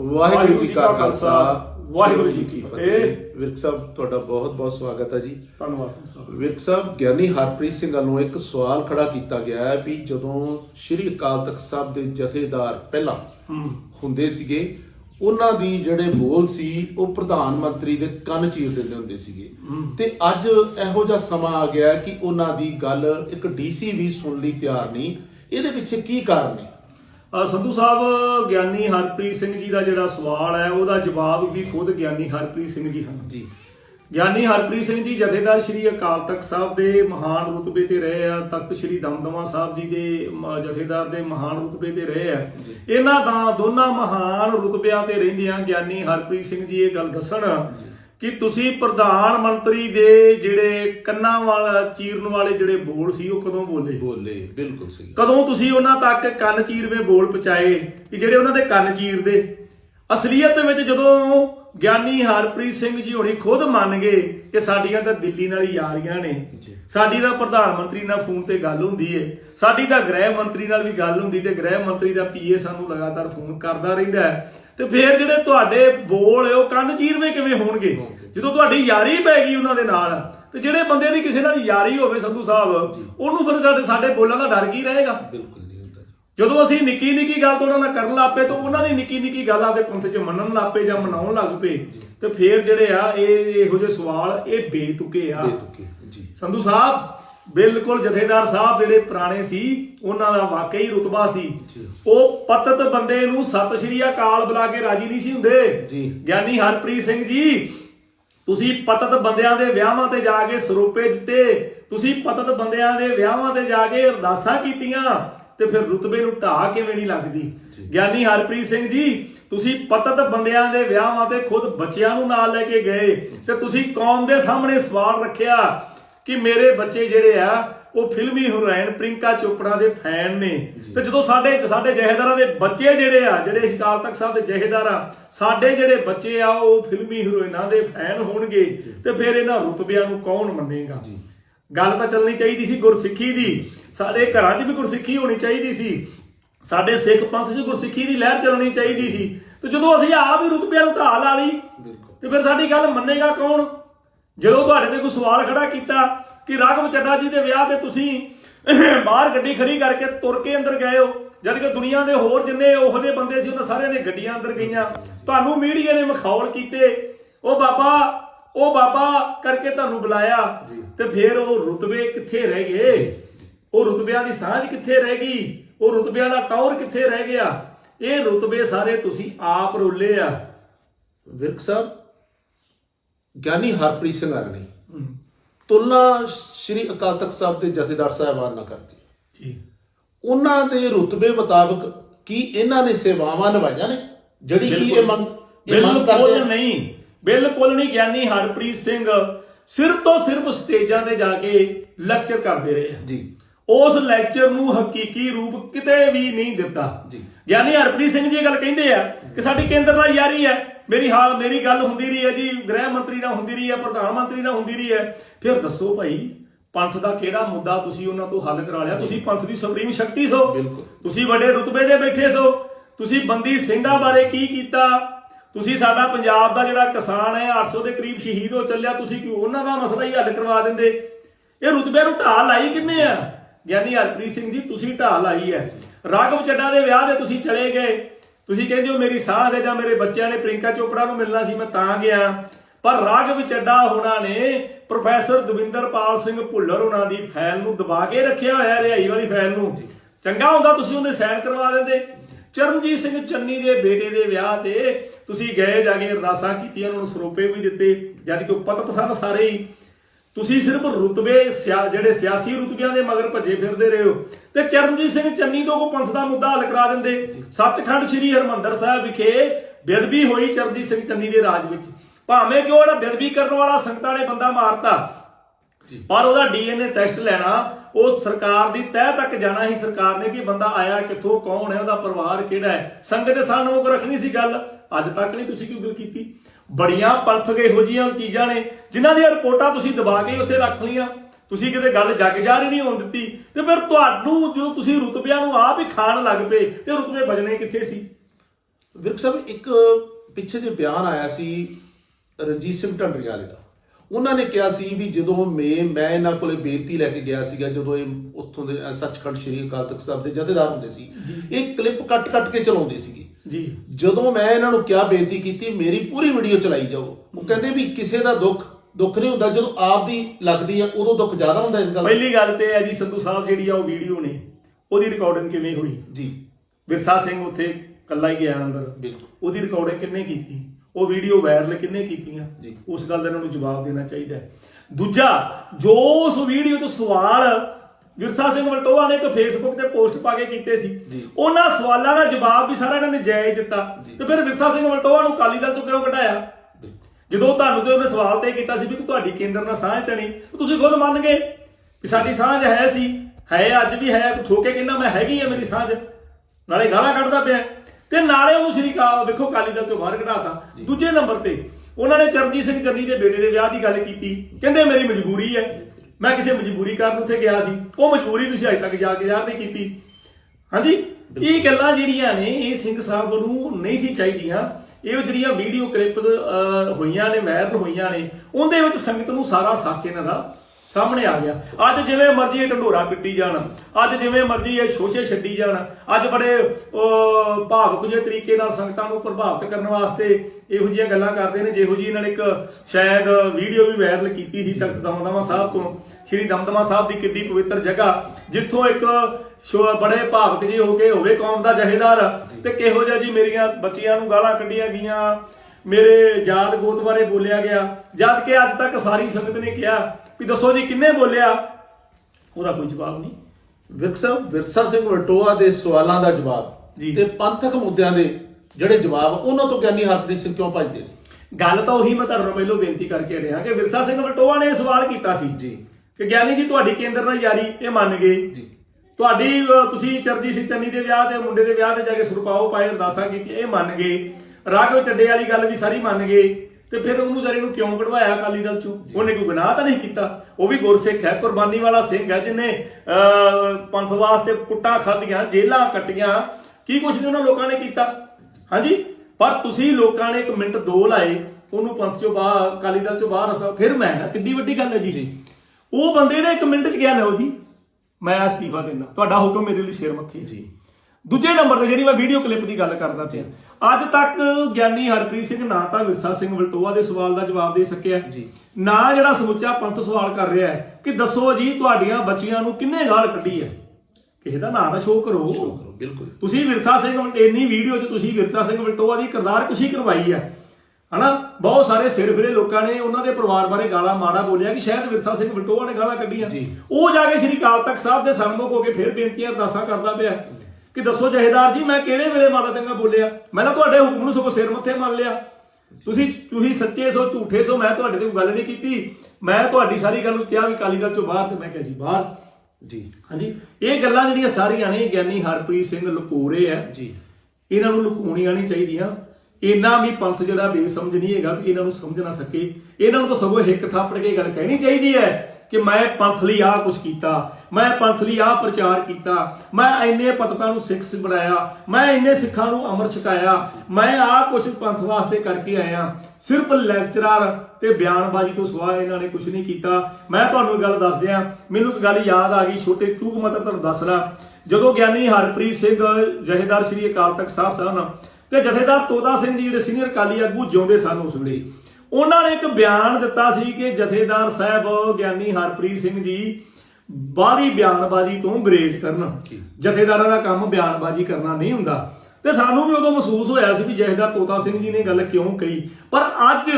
ਵਾਹਿਗੁਰੂ ਜੀ ਕਾ ਖਾਲਸਾ ਵਾਹਿਗੁਰੂ ਜੀ ਕੀ ਫਤਿਹ। ਵਿਰਕ ਸਾਹਿਬ ਤੁਹਾਡਾ ਬਹੁਤ ਬਹੁਤ ਸਵਾਗਤ ਹੈ ਜੀ। ਧੰਨਵਾਦ ਵਿਰਕ ਸਾਹਿਬ ਗਿਆਨੀ ਹਰਪ੍ਰੀਤ ਸਿੰਘ ਵੱਲੋਂ ਇੱਕ ਸਵਾਲ ਖੜਾ ਕੀਤਾ ਗਿਆ ਹੈ ਵੀ ਜਦੋਂ ਸ਼੍ਰੀ ਅਕਾਲ ਤਖਤ ਸਾਹਿਬ ਦੇ ਜਥੇਦਾਰ ਪਹਿਲਾਂ ਹੁੰਦੇ ਸੀਗੇ ਉਹਨਾਂ ਦੀ ਜਿਹੜੇ ਬੋਲ ਸੀ ਉਹ ਪ੍ਰਧਾਨ ਮੰਤਰੀ ਦੇ ਕੰਨ ਚੀਰ ਦਿੰਦੇ ਹੁੰਦੇ ਸੀਗੇ। ਤੇ ਅੱਜ ਇਹੋ ਜਿਹਾ ਸਮਾਂ ਆ ਗਿਆ ਕਿ ਉਹਨਾਂ ਦੀ ਗੱਲ ਇੱਕ ਡੀਸੀ ਵੀ ਸੁਣ ਲਈ ਤਿਆਰ ਨਹੀਂ। ਇਹਦੇ ਪਿੱਛੇ ਕੀ ਕਾਰਨ ਹੈ ਸੰਧੂ ਸਾਹਿਬ ਗਿਆਨੀ ਹਰਪ੍ਰੀਤ ਸਿੰਘ ਜੀ ਦਾ ਜਿਹੜਾ ਸਵਾਲ ਹੈ ਉਹਦਾ ਜਵਾਬ ਵੀ ਖੁਦ ਗਿਆਨੀ ਹਰਪ੍ਰੀਤ ਸਿੰਘ ਜੀ ਹਨ। ਜੀ। ਗਿਆਨੀ ਹਰਪ੍ਰੀਤ ਸਿੰਘ ਜੀ ਜਥੇਦਾਰ ਸ਼੍ਰੀ ਅਕਾਲ ਤਖਤ ਸਾਹਿਬ ਦੇ ਮਹਾਨ ਰੁਤਬੇ ਤੇ ਰਹੇ ਆ ਤਖਤ ਸ਼੍ਰੀ ਦਮਦਮਾ ਸਾਹਿਬ ਜੀ ਦੇ ਜਥੇਦਾਰ ਦੇ ਮਹਾਨ ਰੁਤਬੇ ਤੇ ਰਹੇ ਆ। ਇਹਨਾਂ ਦਾ ਦੋਨਾਂ ਮਹਾਨ ਰੁਤਬਿਆਂ ਤੇ ਰਹਿੰਦਿਆਂ ਗਿਆਨੀ ਹਰਪ੍ਰੀਤ ਸਿੰਘ ਜੀ ਇਹ ਗੱਲ ਦੱਸਣ ਕਿ ਤੁਸੀਂ ਪ੍ਰਧਾਨ ਮੰਤਰੀ ਦੇ ਜਿਹੜੇ ਕੰਨਾਂ ਵਾਲਾ ਚੀਰਨ ਵਾਲੇ ਜਿਹੜੇ ਬੋਲ ਸੀ ਉਹ ਕਦੋਂ ਬੋਲੇ? ਬੋਲੇ ਬਿਲਕੁਲ ਸਹੀ। ਕਦੋਂ ਤੁਸੀਂ ਉਹਨਾਂ ਤੱਕ ਕੰਨ ਚੀਰਵੇਂ ਬੋਲ ਪਹੁੰਚਾਏ? ਕਿ ਜਿਹੜੇ ਉਹਨਾਂ ਦੇ ਕੰਨ ਚੀਰਦੇ ਅਸਲੀਅਤ ਵਿੱਚ ਜਦੋਂ ਗਿਆਨੀ ਹਰਪ੍ਰੀਤ ਸਿੰਘ ਜੀ ਹੋਣੀ ਖੁਦ ਮੰਨ ਗਏ ਕਿ ਸਾਡੀਆਂ ਤਾਂ ਦਿੱਲੀ ਨਾਲ ਹੀ ਯਾਰੀਆਂ ਨੇ। ਸਾਡੀ ਤਾਂ ਪ੍ਰਧਾਨ ਮੰਤਰੀ ਨਾਲ ਫੋਨ ਤੇ ਗੱਲ ਹੁੰਦੀ ਏ ਸਾਡੀ ਤਾਂ ਗ੍ਰਹਿ ਮੰਤਰੀ ਨਾਲ ਵੀ ਗੱਲ ਹੁੰਦੀ ਤੇ ਗ੍ਰਹਿ ਮੰਤਰੀ ਦਾ ਪੀਏ ਸਾਨੂੰ ਲਗਾਤਾਰ ਫੋਨ ਕਰਦਾ ਰਹਿੰਦਾ ਹੈ ਤੇ ਫਿਰ ਜਿਹੜੇ ਤੁਹਾਡੇ ਬੋਲ ਉਹ ਕੰਨ ਚੀਰਵੇਂ ਕਿਵੇਂ ਹੋਣਗੇ। ਜਦੋਂ ਤੁਹਾਡੀ ਯਾਰੀ ਪੈ ਗਈ ਉਹਨਾਂ ਦੇ ਨਾਲ ਤੇ ਜਿਹੜੇ ਬੰਦੇ ਦੀ ਕਿਸੇ ਨਾਲ ਯਾਰੀ ਹੋਵੇ ਸੰਧੂ ਸਾਹਿਬ ਉਹਨੂੰ ਫਿਰ ਸਾਡੇ ਸਾਡੇ ਬੋਲਾਂ ਦਾ ਡਰ ਕੀ ਰਹੇਗਾ ਬਿਲਕੁਲ। ਜਦੋਂ ਅਸੀਂ ਨਿੱਕੀ ਨਿੱਕੀ ਗੱਲ ਤੋਂ ਉਹਨਾਂ ਨਾਲ ਕਰਨ ਲੱਗ ਪਏ ਤਾਂ ਉਹਨਾਂ ਦੀ ਨਿੱਕੀ ਨਿੱਕੀ ਗੱਲ ਆਪਦੇ ਪੰਥ 'ਚ ਮੰਨਣ ਲੱਗ ਪਏ ਜਾਂ ਮਨਾਉਣ ਲੱਗ ਪਏ ਤੇ ਫੇਰ ਜਿਹੜੇ ਆ ਇਹ ਇਹੋ ਜਿਹੇ ਸਵਾਲ ਇਹ ਬੇਤੁਕੇ ਆ ਬੇਤੁਕੇ ਜੀ ਸੰਧੂ ਸਾਹਿਬ ਬਿਲਕੁਲ ਜਥੇਦਾਰ ਸਾਹਿਬ ਜਿਹੜੇ ਪੁਰਾਣੇ ਸੀ ਉਹਨਾਂ ਦਾ ਵਾਕਈ ਰੁਤਬਾ ਸੀ। ਉਹ ਪਤਤ ਬੰਦੇ ਨੂੰ ਸਤਿ ਸ਼੍ਰੀ ਅਕਾਲ ਬੁਲਾ ਕੇ ਰਾਜੀ ਨਹੀਂ ਸੀ ਹੁੰਦੇ ਜੀ। ਗਿਆਨੀ ਹਰਪ੍ਰੀਤ ਸਿੰਘ ਜੀ ਤੁਸੀਂ ਪਤਤ ਬੰਦਿਆਂ ਦੇ ਵਿਆਹਾਂ ਤੇ ਜਾ ਕੇ ਸਰੂਪੇ ਦਿੱਤੇ ਤੁਸੀਂ ਪਤਤ ਬੰਦਿਆਂ ਦੇ ਵਿਆਹਾਂ ਤੇ ਜਾ ਕੇ ਅਰਦਾਸਾਂ ਕੀਤੀਆਂ ਤੇ ਫਿਰ ਰੁਤਬੇ ਨੂੰ ਢਾਹ ਕਿਵੇਂ ਨਹੀਂ ਲੱਗਦੀ? ਗਿਆਨੀ ਹਰਪ੍ਰੀਤ ਸਿੰਘ ਜੀ ਤੁਸੀਂ ਪਤਤ ਬੰਦਿਆਂ ਦੇ ਵਿਆਹਾਂ ਤੇ ਖੁਦ ਬੱਚਿਆਂ ਨੂੰ ਨਾਲ ਲੈ ਕੇ ਗਏ। ਤੇ ਤੁਸੀਂ ਕੌਮ ਦੇ ਸਾਹਮਣੇ ਸਵਾਲ ਰੱਖਿਆ ਕਿ ਮੇਰੇ ਬੱਚੇ ਜਿਹੜੇ ਆ ਉਹ ਫਿਲਮੀ ਹੀਰੋਇਨ ਪ੍ਰਿੰਕਾ ਚੋਪੜਾ ਦੇ ਫੈਨ ਨੇ। ਤੇ ਜਦੋਂ ਸਾਡੇ ਸਾਡੇ ਜਹੇਦਾਰਾਂ ਦੇ ਬੱਚੇ ਜਿਹੜੇ ਆ ਜਿਹੜੇ ਅਕਾਲ ਤਖਤ ਸਾਹਿਬ ਦੇ ਜਹੇਦਾਰ ਆ ਸਾਡੇ ਜਿਹੜੇ ਬੱਚੇ ਆ ਉਹ ਫਿਲਮੀ ਹੀਰੋਇਨਾਂ ਦੇ ਫੈਨ ਹੋਣਗੇ। ਤੇ ਫਿਰ ਇਹਨਾਂ ਰੁਤਬਿਆਂ ਨੂੰ ਕੌਣ ਮੰਨੇਗਾ? ਗੱਲ ਤਾਂ ਚੱਲਣੀ ਚਾਹੀਦੀ ਸੀ ਗੁਰਸਿੱਖੀ ਦੀ। ਸਾਡੇ ਘਰਾਂ 'ਚ ਵੀ ਗੁਰਸਿੱਖੀ ਹੋਣੀ ਚਾਹੀਦੀ ਸੀ। ਸਾਡੇ ਸਿੱਖ ਪੰਥ 'ਚ ਗੁਰਸਿੱਖੀ ਦੀ ਲਹਿਰ ਚੱਲਣੀ ਚਾਹੀਦੀ ਸੀ। ਤੇ ਜਦੋਂ ਅਸੀਂ ਆਪ ਹੀ ਰੁਤਬਿਆਂ ਨੂੰ ਢਾਹ ਲਾ ਲਈ ਤੇ ਫਿਰ ਸਾਡੀ ਗੱਲ ਮੰਨੇਗਾ ਕੌਣ? ਜਦੋਂ ਤੁਹਾਡੇ ਤੇ ਕੋਈ ਸਵਾਲ ਖੜਾ ਕੀਤਾ ਕਿ ਰਾਘਵ ਚੱਡਾ ਜੀ ਦੇ ਵਿਆਹ ਤੇ ਤੁਸੀਂ ਬਾਹਰ ਗੱਡੀ ਖੜੀ ਕਰਕੇ ਤੁਰ ਕੇ ਅੰਦਰ ਗਏ ਹੋ ਜਦ ਕਿ ਦੁਨੀਆ ਦੇ ਹੋਰ ਜਿੰਨੇ ਉਹੋ ਜਿਹੇ ਬੰਦੇ ਸੀ ਉਹਨਾਂ ਸਾਰਿਆਂ ਦੇ ਗੱਡੀਆਂ ਅੰਦਰ ਗਈਆਂ। ਤੁਹਾਨੂੰ ਮੀਡੀਆ ਨੇ ਮਖੌਲ ਕੀਤੇ ਉਹ ਬਾਬਾ ਉਹ ਬਾਬਾ ਕਰਕੇ ਤੁਹਾਨੂੰ ਬੁਲਾਇਆ ਤੇ ਫਿਰ ਉਹ ਰੁਤਬੇ ਕਿੱਥੇ ਰਹਿ ਗਏ? ਉਹ ਰੁਤਬਿਆਂ ਦੀ ਸਾਂਝ ਕਿੱਥੇ ਰਹਿ ਗਈ? ਉਹ ਰੁਤਬਿਆਂ ਦਾ ਟੌਰ ਕਿੱਥੇ ਰਹਿ ਗਿਆ? ਇਹ ਰੁਤਬੇ ਸਾਰੇ ਤੁਸੀਂ ਆਪ ਰੋਲੇ ਆ। ਵਿਰਕ ਸਾਹਿਬ ਗਿਆਨੀ ਹਰਪ੍ਰੀਤ ਸਿੰਘ ਆਰ ਨੇ ਤੁਲਨਾ ਸ਼੍ਰੀ ਅਕਾਲ ਤਖਤ ਸਾਹਿਬ ਦੇ ਜਥੇਦਾਰ ਸਾਹਿਬਾਨ ਨਾਲ ਕਰਦੀ ਜੀ। ਉਹਨਾਂ ਦੇ ਰੁਤਬੇ ਮੁਤਾਬਕ ਕੀ ਇਹਨਾਂ ਨੇ ਸੇਵਾਵਾਂ ਨਿਭਾਈਆਂ ਨੇ? ਜਿਹੜੀ ਕੀ ਇਹ ਮੰਗ ਇਹ ਮੰਗ ਕਰਦੇ? ਨਹੀਂ। ਬਿਲਕੁਲ ਨਹੀਂ ਗਿਆਨੀ ਹਰਪ੍ਰੀਤ ਸਿੰਘ। ਸਿਰਫ ਤੋਂ ਸਿਰਫ ਸਟੇਜਾਂ ਤੇ ਜਾ ਕੇ ਲੈਕਚਰ ਕਰਦੇ ਰਹੇ ਆ। ਜੀ। ਉਸ ਲੈਕਚਰ ਨੂੰ ਹਕੀਕੀ ਰੂਪ ਕਿਤੇ ਵੀ ਨਹੀਂ ਦਿੱਤਾ। ਜੀ। ਗਿਆਨੀ ਹਰਪ੍ਰੀਤ ਸਿੰਘ ਜੀ ਇਹ ਗੱਲ ਕਹਿੰਦੇ ਆ ਕਿ ਸਾਡੀ ਕੇਂਦਰ ਨਾਲ ਯਾਰੀ ਹੈ। ਮੇਰੀ ਹਾਲ ਮੇਰੀ ਗੱਲ ਹੁੰਦੀ ਰਹੀ ਹੈ ਜੀ। ਗ੍ਰਹਿ ਮੰਤਰੀ ਨਾਲ ਹੁੰਦੀ ਰਹੀ ਹੈ ਪ੍ਰਧਾਨ ਮੰਤਰੀ ਨਾਲ ਹੁੰਦੀ ਰਹੀ ਹੈ। ਫਿਰ ਦੱਸੋ ਭਾਈ ਪੰਥ ਦਾ ਕਿਹੜਾ ਮੁੱਦਾ ਤੁਸੀਂ ਉਹਨਾਂ ਤੋਂ ਹੱਲ ਕਰਾ ਲਿਆ? ਤੁਸੀਂ ਪੰਥ ਦੀ ਸੁਪਰੀਮ ਸ਼ਕਤੀ ਸੋ। ਤੁਸੀਂ ਵੱਡੇ ਰੁਤਬੇ ਦੇ ਬੈਠੇ ਸੋ। ਤੁਸੀਂ ਬੰਦੀ ਸਿੰਘਾਂ ਬਾਰੇ ਕੀ ਕੀਤਾ? ਤੁਸੀਂ ਸਾਡਾ ਪੰਜਾਬ ਦਾ ਜਿਹੜਾ ਕਿਸਾਨ ਹੈ 800 ਦੇ ਕਰੀਬ ਸ਼ਹੀਦ ਹੋ ਚੱਲਿਆ, ਤੁਸੀਂ ਕਿਉਂ ਉਹਨਾਂ ਦਾ ਮਸਲਾ ਹੀ ਹੱਲ ਕਰਵਾ ਦਿੰਦੇ? ਇਹ ਰੁਤਬੇ ਨੂੰ ਢਾਹ ਲਾਈ ਕਿੰਨੇ ਆ? ਗਿਆਨੀ ਹਰਪ੍ਰੀਤ ਸਿੰਘ ਜੀ, ਤੁਸੀਂ ਢਾਹ ਲਾਈ ਹੈ। ਰਾਘਵ ਚੱਡਾ ਦੇ ਵਿਆਹ ਦੇ ਤੁਸੀਂ ਚਲੇ ਗਏ। ਤੁਸੀਂ ਕਹਿੰਦੇ ਹੋ ਮੇਰੀ ਸਾਹ ਦੇ ਜਾਂ ਮੇਰੇ ਬੱਚਿਆਂ ਨੇ ਪ੍ਰਿੰਕਾ ਚੋਪੜਾ ਨੂੰ ਮਿਲਣਾ ਸੀ, ਮੈਂ ਤਾਂ ਗਿਆ। ਪਰ ਰਾਘਵ ਚੱਡਾ ਹੋਣਾ ਨੇ ਪ੍ਰੋਫੈਸਰ ਦਵਿੰਦਰਪਾਲ ਸਿੰਘ ਭੁੱਲਰ ਉਹਨਾਂ ਦੀ ਫਾਈਲ ਨੂੰ ਦਬਾ ਕੇ ਰੱਖਿਆ ਹੋਇਆ, ਰਿਹਾਈ ਵਾਲੀ ਫਾਈਲ ਨੂੰ। ਚੰਗਾ ਹੁੰਦਾ ਤੁਸੀਂ ਉਹਦੇ ਸਾਈਨ ਕਰਵਾ ਦਿੰਦੇ। ਚਰਨਜੀਤ ਸਿੰਘ ਚੰਨੀ ਦੇ ਬੇਟੇ ਦੇ ਵਿਆਹ ਤੇ ਤੁਸੀਂ ਗਏ ਜਾ ਕੇ ਅਰਦਾਸਾਂ ਕੀਤੀਆਂ, ਉਹਨਾਂ ਨੂੰ ਸਰੋਪੇ ਵੀ ਦਿੱਤੇ, ਜਦ ਕਿ ਉਹ ਪਤਤ ਸਨ ਸਾਰੇ ਹੀ। ਤੁਸੀਂ ਸਿਰਫ ਰੁਤਬੇ ਜਿਹੜੇ ਸਿਆਸੀ ਰੁਤਬਿਆਂ ਦੇ ਮਗਰ ਭੱਜੇ ਫਿਰਦੇ ਰਹੇ ਹੋ। ਤੇ ਚਰਨਜੀਤ ਸਿੰਘ ਚੰਨੀ ਤੋਂ ਕੋ ਪੰਥ ਦਾ ਮੁੱਦਾ ਹੱਲ ਕਰਾ ਦਿੰਦੇ। ਸੱਚਖੰਡ ਸ੍ਰੀ ਹਰਮੰਦਰ ਸਾਹਿਬ ਵਿਖੇ ਬੇਦਬੀ ਹੋਈ ਚਰਨਜੀਤ ਸਿੰਘ ਚੰਨੀ ਦੇ ਰਾਜ ਵਿੱਚ। ਭਾਵੇਂ ਕਿ ਉਹ ਜਿਹੜਾ ਬੇਦਬੀ ਕਰਨ ਵਾਲਾ ਸੰਗਤਾਂ ਨੇ ਬੰਦਾ ਮਾਰਤਾ ਪਰ ਉਹਦਾ ਡੀਐਨਏ ਟੈਸਟ ਲੈਣਾ, ਉਹ ਸਰਕਾਰ ਦੀ ਤਹਿ ਤੱਕ ਜਾਣਾ ਹੀ ਸਰਕਾਰ ਨੇ ਵੀ ਬੰਦਾ ਆਇਆ ਕਿੱਥੋਂ, ਕੌਣ ਹੈ, ਉਹਦਾ ਪਰਿਵਾਰ ਕਿਹੜਾ ਹੈ। ਸੰਗਤ ਦੇ ਸਾਹਮਣੇ ਉਹ ਰੱਖਣੀ ਸੀ ਗੱਲ। ਅੱਜ ਤੱਕ ਨਹੀਂ ਤੁਸੀਂ ਕਿਉਂ ਗੱਲ ਕੀਤੀ। ਬੜੀਆਂ ਪੰਥਕ ਇਹੋ ਜਿਹੀਆਂ ਚੀਜ਼ਾਂ ਨੇ, ਜਿਨ੍ਹਾਂ ਦੀਆਂ ਰਿਪੋਰਟਾਂ ਤੁਸੀਂ ਦਬਾ ਕੇ ਉੱਥੇ ਰੱਖ ਲਈਆਂ। ਤੁਸੀਂ ਕਿਤੇ ਗੱਲ ਜੱਗ ਜਾਰੀ ਨਹੀਂ ਹੋਣ ਦਿੱਤੀ। ਤੇ ਫਿਰ ਤੁਹਾਨੂੰ ਜਦੋਂ ਤੁਸੀਂ ਰੁਤਬਿਆਂ ਨੂੰ ਆਪ ਹੀ ਖਾਣ ਲੱਗ ਪਏ, ਤੇ ਰੁਤਬੇ ਬਜਣੇ ਕਿੱਥੇ ਸੀ? ਵਿਰਕ ਸਾਹਿਬ, ਇੱਕ ਪਿੱਛੇ ਜੇ ਬਿਆਨ ਆਇਆ ਸੀ ਰਣਜੀਤ ਸਿੰਘ ਢੰਡਰੀਆ ਵਾਲੇ ਦਾ। ਉਹਨਾਂ ਨੇ ਕਿਹਾ ਸੀ ਵੀ ਜਦੋਂ ਮੈਂ ਮੈਂ ਇਹਨਾਂ ਕੋਲੇ ਬੇਨਤੀ ਲੈ ਕੇ ਗਿਆ ਸੀਗਾ ਜਦੋਂ ਇਹ ਉੱਥੋਂ ਦੇ ਸੱਚਖੰਡ ਸ੍ਰੀ ਅਕਾਲ ਤਖਤ ਸਾਹਿਬ ਦੇ ਜਥੇਦਾਰ ਹੁੰਦੇ ਸੀ ਇਹ ਕਲਿੱਪ ਕੱਟ ਕੱਟ ਕੇ ਚਲਾਉਂਦੇ ਸੀਗੇ। ਜੀ। ਜਦੋਂ ਮੈਂ ਇਹਨਾਂ ਨੂੰ ਕਿਹਾ ਬੇਨਤੀ ਕੀਤੀ ਮੇਰੀ ਪੂਰੀ ਵੀਡੀਓ ਚਲਾਈ ਜਾਓ। ਉਹ ਕਹਿੰਦੇ ਵੀ ਕਿਸੇ ਦਾ ਦੁੱਖ ਦੁੱਖ ਨਹੀਂ ਹੁੰਦਾ ਜਦੋਂ ਆਪ ਦੀ ਲੱਗਦੀ ਆ ਉਦੋਂ ਦੁੱਖ ਜ਼ਿਆਦਾ ਹੁੰਦਾ ਇਸ ਗੱਲ ਪਹਿਲੀ ਗੱਲ ਤੇ ਹੈ ਜੀ ਸੰਧੂ ਸਾਹਿਬ ਜਿਹੜੀ ਆ ਉਹ ਵੀਡੀਓ ਨੇ ਉਹਦੀ ਰਿਕਾਰਡਿੰਗ ਕਿਵੇਂ ਹੋਈ? ਜੀ। ਵਿਰਸਾ ਸਿੰਘ ਉੱਥੇ ਕੱਲਾ ਹੀ ਗਿਆ ਅੰਦਰ। ਬਿਲਕੁਲ। ਉਹਦੀ ਰਿਕਾਰਡਿੰਗ ਕਿੰਨੇ ਕੀਤੀ? ਉਹ ਵੀਡੀਓ ਵਾਇਰਲ ਕਿੰਨੇ ਕੀਤੀਆਂ। ਉਸ ਗੱਲ ਦਾ ਇਹਨਾਂ ਨੂੰ ਜਵਾਬ ਦੇਣਾ ਚਾਹੀਦਾ ਹੈ ਦੂਜਾ ਜੋ ਉਸ ਵੀਡੀਓ ਤੋਂ ਸਵਾਲ ਵਿਰਸਾ ਸਿੰਘ ਵਲਟੋਆ ਨੇ ਇੱਕ ਫੇਸਬੁੱਕ ਤੇ ਪੋਸਟ ਪਾ ਕੇ ਕੀਤੇ ਸੀ। ਉਹਨਾਂ ਸਵਾਲਾਂ ਦਾ ਜਵਾਬ ਵੀ ਸਾਰਾ ਇਹਨਾਂ ਨੇ ਜਾਇਜ਼ ਦਿੱਤਾ। ਤੇ ਫਿਰ ਵਿਰਸਾ ਸਿੰਘ ਵਲਟੋਆ ਨੂੰ ਕਾਲੀ ਦਲ ਤੋਂ ਕਿਉਂ ਕਢਾਇਆ ਜਦੋਂ ਤੁਹਾਨੂੰ ਤੇ ਉਹਨੇ ਸਵਾਲ ਤੇ ਕੀਤਾ ਸੀ ਵੀ ਕਿ ਤੁਹਾਡੀ ਕੇਂਦਰ ਨਾਲ ਸਾਂਝ ਤਣੀ ਤੁਸੀਂ ਖੁਦ ਮੰਨ ਗਏ ਵੀ ਸਾਡੀ ਸਾਂਝ ਹੈ ਸੀ ਹੈ ਅੱਜ ਵੀ ਹੈ ਠੋਕੇ ਕਹਿੰਦਾ ਮੈਂ ਹੈਗੀ ਆ ਮੇਰੀ ਸਾਂਝ ਨਾਲੇ ਗਾਲਾਂ ਕੱਢਦਾ ਪਿਆ ਤੇ ਨਾਲੇ ਉਹਨੂੰ ਸ੍ਰੀ ਕਾ ਵੇਖੋ ਕਾਲੀ ਦਲ ਤੋਂ ਬਾਹਰ ਕਢਾਤਾ। ਦੂਜੇ ਨੰਬਰ ਤੇ ਉਹਨਾਂ ਨੇ ਚਰਨਜੀਤ ਸਿੰਘ ਚੰਨੀ ਦੇ ਬੇਟੇ ਦੇ ਵਿਆਹ ਦੀ ਗੱਲ ਕੀਤੀ। ਕਹਿੰਦੇ ਮੇਰੀ ਮਜਬੂਰੀ ਹੈ। ਮੈਂ ਕਿਸੇ ਮਜਬੂਰੀ ਕਾਰਨ ਉੱਥੇ ਗਿਆ ਸੀ। ਉਹ ਮਜਬੂਰੀ ਤੁਸੀਂ ਅਜੇ ਤੱਕ ਜਾ ਕੇ ਯਾਰ ਨਹੀਂ ਕੀਤੀ। ਹਾਂਜੀ? ਇਹ ਗੱਲਾਂ ਜਿਹੜੀਆਂ ਨੇ ਇਹ ਸਿੰਘ ਸਾਹਿਬ ਨੂੰ ਨਹੀਂ ਸੀ ਚਾਹੀਦੀਆਂ। ਇਹ ਜਿਹੜੀਆਂ ਵੀਡੀਓ ਕਲਿੱਪਸ ਹੋਈਆਂ ਨੇ ਵਾਇਰਲ ਹੋਈਆਂ ਨੇ ਉਹਦੇ ਵਿੱਚ ਸੰਗਤ ਨੂੰ ਸਾਰਾ ਸੱਚ ਇਹਨਾਂ ਦਾ ਸਾਹਮਣੇ ਆ ਗਿਆ। ਅੱਜ ਜਿਵੇਂ ਮਰਜ਼ੀ ਇਹ ਢੰਡੋਰਾ ਪਿੱਟੀ ਜਾਣ ਅੱਜ ਜਿਵੇਂ ਮਰਜ਼ੀ ਇਹ ਸ਼ੋਸ਼ੇ ਛੱਡੀ ਜਾਣ ਅੱਜ ਬੜੇ ਅਹ, ਭਾਵੁਕ ਜਿਹੇ ਤਰੀਕੇ ਨਾਲ ਸੰਗਤਾਂ ਨੂੰ ਪ੍ਰਭਾਵਿਤ ਕਰਨ ਵਾਸਤੇ ਇਹੋ ਜਿਹੀਆਂ ਗੱਲਾਂ ਕਰਦੇ ਨੇ ਜਿਹੋ ਜੀ ਇਹਨਾਂ ਨੇ ਇੱਕ ਸ਼ਾਇਦ ਵੀਡੀਓ ਵੀ ਵਾਇਰਲ ਕੀਤੀ ਸੀ ਤਖਤ ਦਮਦਮਾ ਸਾਹਿਬ ਤੋਂ ਸ਼੍ਰੀ ਦਮਦਮਾ ਸਾਹਿਬ ਦੀ ਕਿੱਡੀ ਪਵਿੱਤਰ ਜਗ੍ਹਾ ਜਿੱਥੋਂ ਇੱਕ ਬੜੇ ਭਾਵਕ ਜਿਹੇ ਹੋ ਕੇ ਹੋਵੇ ਕੌਮ ਦਾ ਜਹੇਦਾਰ ਤੇ ਕਿਹੋ ਜਿਹਾ ਜੀ ਮੇਰੀਆਂ ਬੱਚੀਆਂ ਨੂੰ ਗਾਲਾਂ ਕੱਢੀਆਂ ਗਈਆਂ ਮੇਰੇ ਜਾਤ ਗੋਤ ਬਾਰੇ ਬੋਲਿਆ ਗਿਆ ਜਦ ਕਿ ਅੱਜ ਤੱਕ ਸਾਰੀ ਸੰਗਤ ਨੇ ਕਿਹਾ ਵੀ ਦੱਸੋ ਜੀ ਕਿੰਨੇ ਬੋਲਿਆ? ਉਹਦਾ ਕੋਈ ਜਵਾਬ ਨਹੀਂ। ਵਿਰਕ ਸਾਹਿਬ ਵਿਰਸਾ ਸਿੰਘ ਵਲਟੋਆ ਦੇ ਸਵਾਲਾਂ ਦਾ ਜਵਾਬ ਜੀ। ਤੇ ਪੰਥਕ ਮੁੱਦਿਆਂ ਦੇ ਜਿਹੜੇ ਜਵਾਬ ਉਹਨਾਂ ਤੋਂ ਗਿਆਨੀ ਹਰਪ੍ਰੀਤ ਸਿੰਘ ਕਿਉਂ ਭੱਜਦੇ ਨੇ? ਗੱਲ ਤਾਂ ਉਹੀ ਮੈਂ ਤੁਹਾਨੂੰ ਪਹਿਲਾਂ ਬੇਨਤੀ ਕਰਕੇ ਹਟਿਆ ਕਿ ਵਿਰਸਾ ਸਿੰਘ ਵਟੋਆ ਨੇ ਇਹ ਸਵਾਲ ਕੀਤਾ ਸੀ। ਜੀ। ਕਿ ਗਿਆਨੀ ਜੀ ਤੁਹਾਡੀ ਕੇਂਦਰ ਨਾਲ ਯਾਰੀ ਇਹ ਮੰਨ ਗਏ। ਜੀ। ਤੁਹਾਡੀ ਅਹ, ਤੁਸੀਂ ਚਰਜੀ ਸਿੰਘ ਚੰਨੀ ਦੇ ਵਿਆਹ ਤੇ ਮੁੰਡੇ ਦੇ ਵਿਆਹ ਤੇ ਜਾ ਕੇ ਸੁਰਪਾਓ ਪਾਏ ਅਰਦਾਸਾਂ ਕੀਤੀ ਇਹ ਮੰਨ ਗਏ। ਰਾਘਵ ਚੱਡੇ ਵਾਲੀ ਗੱਲ ਵੀ ਸਾਰੀ ਮੰਨ ਗਏ। ਤੇ ਫਿਰ ਉਹਨੂੰ ਜਾਰੇ ਨੂੰ ਕਿਉਂ ਕਢਵਾਇਆ ਅਕਾਲੀ ਦਲ ਚੋਂ? ਉਹਨੇ ਕੋਈ ਗੁਨਾਹ ਤਾਂ ਨਹੀਂ ਕੀਤਾ? ਉਹ ਵੀ ਗੁਰਸਿੱਖ ਹੈ ਕੁਰਬਾਨੀ ਵਾਲਾ ਸਿੰਘ ਹੈ ਜਿਨੇ ਪੰਥ ਵਾਸਤੇ ਕੁੱਟਾਂ ਖਾਧੀਆਂ ਜੇਲਾਂ ਕੱਟੀਆਂ ਕੀ ਕੁਛ ਨਹੀਂ ਉਹਨਾਂ ਲੋਕਾਂ ਨੇ ਕੀਤਾ? ਹਾਂਜੀ? ਪਰ ਤੁਸੀਂ ਲੋਕਾਂ ਨੇ ਇੱਕ ਮਿੰਟ ਦੋ ਲਾਏ ਉਹਨੂੰ ਪੰਥ ਚੋਂ ਬਾਹਰ ਅਕਾਲੀ ਦਲ ਚੋਂ ਬਾਹਰ ਰਸਤਾ ਫਿਰ ਮੈਂ ਕਿਹਾ, ਕਿੱਡੀ ਵੱਡੀ ਗੱਲ ਹੈ ਜੀ। ਉਹ ਬੰਦੇ ਨੇ ਇੱਕ ਮਿੰਟ ਚ ਕਿਹਾ ਲਓ ਜੀ ਮੈਂ ਅਸਤੀਫਾ ਦਿੰਦਾ ਤੁਹਾਡਾ ਹੁਕਮ ਮੇਰੇ ਲਈ ਸਿਰ ਮੱਥੇ ਜੀ। ਦੂਜੇ ਨੰਬਰ ਤੇ ਜਿਹੜੀ ਮੈਂ ਵੀਡੀਓ ਕਲਿੱਪ ਦੀ ਗੱਲ ਕਰਦਾ ਪਿਆ। ਅੱਜ ਤੱਕ ਗਿਆਨੀ ਹਰਪ੍ਰੀਤ ਸਿੰਘ ਨਾ ਤਾਂ ਵਿਰਸਾ ਸਿੰਘ ਵਲਟੋਆ ਦੇ ਸਵਾਲ ਦਾ ਜਵਾਬ ਦੇ ਸਕਿਆ। ਜੀ। ਨਾ ਜਿਹੜਾ ਸਮੁੱਚਾ ਪੰਥ ਸਵਾਲ ਕਰ ਰਿਹਾ ਹੈ ਕਿ ਦੱਸੋ ਜੀ ਤੁਹਾਡੀਆਂ ਬੱਚੀਆਂ ਨੂੰ ਕਿੰਨੇ ਗਾਲ ਕੱਢੀ ਹੈ? ਕਿਸੇ ਦਾ ਨਾਂ ਤਾਂ ਸ਼ੋਅ ਕਰੋ। ਬਿਲਕੁਲ। ਤੁਸੀਂ ਵਿਰਸਾ ਸਿੰਘ ਇੰਨੀ ਵੀਡੀਓ 'ਚ ਤੁਸੀਂ ਵਿਰਸਾ ਸਿੰਘ ਵਲਟੋਆ ਦੀ ਕਿਰਦਾਰ ਕੁਸ਼ੀ ਕਰਵਾਈ ਹੈ। ਹਨਾ? ਬਹੁਤ ਸਾਰੇ ਸਿਰ ਫਿਰੇ ਲੋਕਾਂ ਨੇ ਉਹਨਾਂ ਦੇ ਪਰਿਵਾਰ ਬਾਰੇ ਗਾਲਾਂ ਮਾੜਾ ਬੋਲਿਆ ਕਿ ਸ਼ਾਇਦ ਵਿਰਸਾ ਸਿੰਘ ਵਲਟੋਆ ਨੇ ਗਾਲਾਂ ਕੱਢੀਆਂ। ਉਹ ਜਾ ਕੇ ਸ੍ਰੀ ਅਕਾਲ ਤਖਤ ਸਾਹਿਬ ਦੇ ਸਨਮੁਖ ਹੋ ਕੇ ਫਿਰ ਬੇਨਤੀਆਂ ਅਰਦਾਸਾਂ ਕਰਦਾ ਪਿਆ। ਕਿ ਦੱਸੋ ਜਹੇਦਾਰ ਜੀ ਮੈਂ ਕਿਹੜੇ ਵੇਲੇ ਮਾੜਾ ਚੰਗਾ ਬੋਲਿਆ? ਮੈਂ ਤਾਂ ਤੁਹਾਡੇ ਹੁਕਮ ਨੂੰ ਸਗੋਂ ਸਿਰ ਮੱਥੇ ਮੰਨ ਲਿਆ। ਤੁਸੀਂ ਤੁਸੀਂ ਸੱਚੇ ਸੋ ਝੂਠੇ ਸੋ ਮੈਂ ਤੁਹਾਡੇ ਤੇ ਕੋਈ ਗੱਲ ਨਹੀਂ ਕੀਤੀ। ਮੈਂ ਤੁਹਾਡੀ ਸਾਰੀ ਗੱਲ ਨੂੰ ਕਿਹਾ ਵੀ ਕਾਲੀ ਦਲ ਚੋਂ ਬਾਹਰ ਤੇ ਮੈਂ ਕਿਹਾ ਜੀ ਬਾਹਰ। ਜੀ। ਹਾਂਜੀ? ਇਹ ਗੱਲਾਂ ਜਿਹੜੀਆਂ ਸਾਰੀਆਂ ਨੇ ਗਿਆਨੀ ਹਰਪ੍ਰੀਤ ਸਿੰਘ ਲੁਕੋਰੇ ਹੈ। ਜੀ। ਇਹਨਾਂ ਨੂੰ ਲੁਕਾਉਣੀਆਂ ਨਹੀਂ ਚਾਹੀਦੀਆਂ। ਇੰਨਾ ਵੀ ਪੰਥ ਜਿਹੜਾ ਬੇਸਮਝ ਨਹੀਂ ਹੈਗਾ ਵੀ ਇਹਨਾਂ ਨੂੰ ਸਮਝ ਨਾ ਸਕੇ। ਇਹਨਾਂ ਨੂੰ ਤਾਂ ਸਗੋਂ ਹਿੱਕ ਥਾਪੜ ਕੇ ਗੱਲ ਕਹਿਣੀ ਚਾਹੀਦੀ ਹੈ ਕਿ ਮੈਂ ਪੰਥ ਲਈ ਆਹ ਕੁਝ ਕੀਤਾ, ਮੈਂ ਪੰਥ ਲਈ ਆਹ ਪ੍ਰਚਾਰ ਕੀਤਾ, ਮੈਂ ਇੰਨੇ ਪਤਕਾਂ ਨੂੰ ਸਿੱਖ ਬਣਾਇਆ, ਮੈਂ ਇੰਨੇ ਸਿੱਖਾਂ ਨੂੰ ਅਮਰ ਛਕਾਇਆ, ਮੈਂ ਆਹ ਕੁਝ ਪੰਥ ਵਾਸਤੇ ਕਰਕੇ ਆਇਆ। ਸਿਰਫ ਲੈਕਚਰਰ ਤੇ ਬਿਆਨਬਾਜ਼ੀ ਤੋਂ ਸਿਵਾ ਇਹਨਾਂ ਨੇ ਕੁਝ ਨਹੀਂ ਕੀਤਾ। ਮੈਂ ਤੁਹਾਨੂੰ ਇੱਕ ਗੱਲ ਦੱਸ ਦਿਆਂ, ਮੈਨੂੰ ਇੱਕ ਗੱਲ ਯਾਦ ਆ ਗਈ, ਛੋਟੇ ਚੂਕ ਮਤਲਬ ਤੁਹਾਨੂੰ ਦੱਸਣਾ ਜਦੋਂ ਗਿਆਨੀ ਹਰਪ੍ਰੀਤ ਸਿੰਘ ਜਹੇਦਾਰ ਸ੍ਰੀ ਅਕਾਲ ਤਖਤ ਸਾਹਿਬ ਸਨ, ਤੇ ਜਥੇਦਾਰ ਤੋਤਾ ਸਿੰਘ ਜੀ ਜਿਹੜੇ ਸੀਨੀਅਰ ਕਾਲੀ ਆਗੂ ਜਿਉਂਦੇ ਸਨ ਉਸ ਵੇਲੇ ਉਹਨਾਂ ਨੇ ਇੱਕ ਬਿਆਨ ਦਿੱਤਾ ਸੀ ਕਿ ਜਥੇਦਾਰ ਸਾਹਿਬ ਗਿਆਨੀ ਹਰਪ੍ਰੀਤ ਸਿੰਘ ਜੀ ਬਾਹਰੀ ਬਿਆਨਬਾਜ਼ੀ ਤੋਂ ਗਰੇਜ ਕਰਨ। ਜਥੇਦਾਰਾਂ ਦਾ ਕੰਮ ਬਿਆਨਬਾਜ਼ੀ ਕਰਨਾ ਨਹੀਂ ਹੁੰਦਾ। ਤੇ ਸਾਨੂੰ ਵੀ ਉਦੋਂ ਮਹਿਸੂਸ ਹੋਇਆ ਸੀ ਵੀ ਜਥੇਦਾਰ ਤੋਤਾ ਸਿੰਘ ਜੀ ਨੇ ਗੱਲ ਕਿਉਂ ਕਹੀ। ਪਰ ਅੱਜ